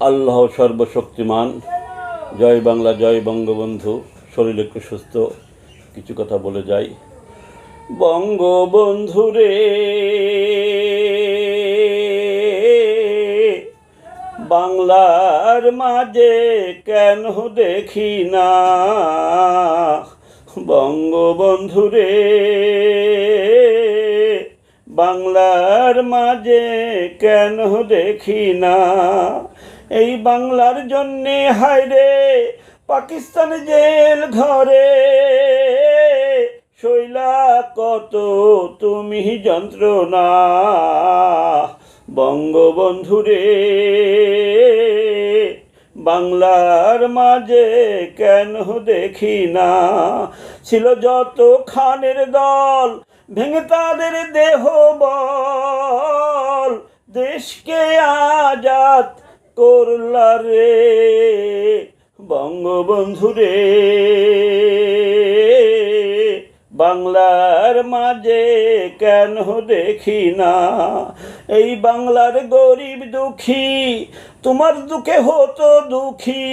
আল্লাহ সর্বশক্তিমান। জয় বাংলা, জয় বঙ্গবন্ধু। শরীর একটু সুস্থ, কিছু কথা বলে যাই। বঙ্গবন্ধু রে, বাংলার মাঝে কেন দেখি না? বঙ্গবন্ধু রে, বাংলার মাঝে কেন দেখি না? এই বাংলার জন্যে, হায় রে, পাকিস্তান জেল ঘরে শৈলা, কত তুমি যন্ত্রণা, বঙ্গবন্ধু রে। বাংলার মাঝে কেন দেখি না? ছিল যত খানের দল, ভেঙে তাদের দেহ বল। দেশকে আজাদ করলা রে বঙ্গবন্ধু রে বাংলার মাঝে কেন দেখি না? এই বাংলার গরিব দুঃখী, তোমার দুঃখে হতো দুঃখী।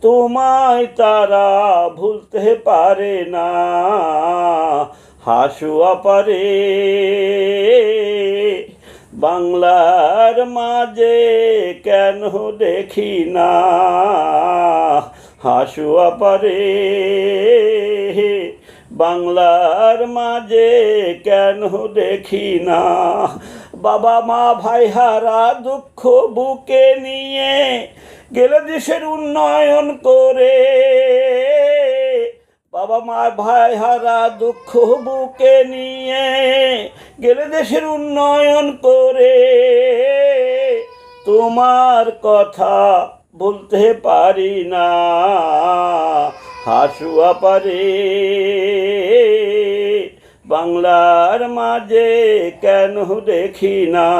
তোমায় তারা ভুলতে পারে না। হাসুয়া পারে। বাংলার মাঝে কেন দেখি না? হাসুয়া পারে বাংলার মাঝে কেন দেখি না? বাবা মা, ভাই হারা দুঃখ বুকে নিয়ে গেলে দেশের উন্নয়ন করে। বাবা মা, ভাই হারা দুঃখ বুকে নিয়ে গেলে দেশের উন্নয়ন করে। তোমার কথা বলতে পারি না। হাসুয়া পারে। বাংলার মাঝে কেন দেখি না?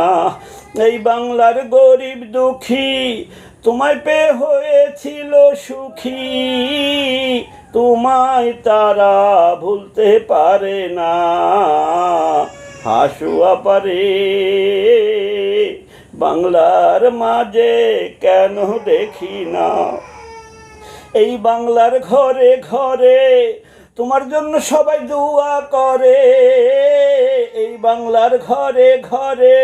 এই বাংলার গরিব দুঃখী তোমায় পে হয়েছিল সুখী। তোমায় তারা ভুলতে পারে না। হাসুয়া পারে। বাংলার মাঝে কেন দেখি না? এই বাংলার ঘরে ঘরে তোমার জন্য সবাই দোয়া করে। এই বাংলার ঘরে ঘরে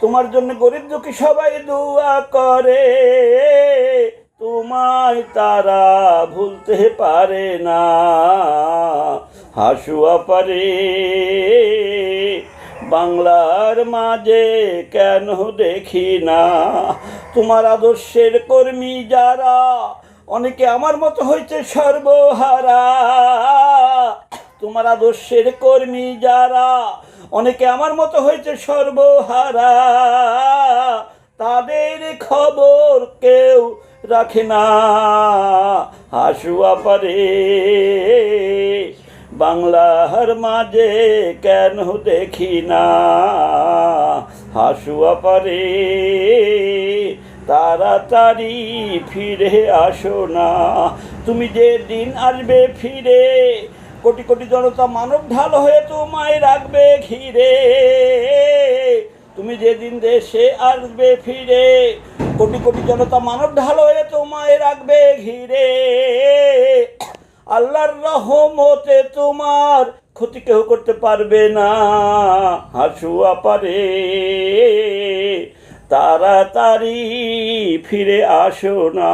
তোমার জন্য গরিব দুঃখী সবাই দোয়া করে। তোমায় তারা ভুলতে পারে না। হাসুয়া পারে। বাংলার মাঝে কেন দেখি না? তোমার আদর্শের কর্মী যারা, অনেকে আমার মতো হয়েছে সর্বহারা। তোমার আদর্শের কর্মী যারা, অনেকে আমার মতো হয়েছে সর্বহারা। তাদের খবর কেউ রাখে না। হাসুয়া পারে। বাংলার মাঝে কেন দেখি না? হাসুয়া পারে, তাড়াতাড়ি ফিরে আসো না। তুমি যে দিন আসবে ফিরে, কোটি কোটি জনতা মানব ঢাল হয়ে তোমায় রাখবে ঘিরে। তুমি যেদিন দেশে আসবে ফিরে, কোটি কোটি জনতা মানব ঢাল হয়ে তোমায় রাখবে ঘিরে। আল্লাহর রহমতে তোমার ক্ষতি কেউ করতে পারবে না। হাসুয়া পারে তাড়াতাড়ি ফিরে আসো না।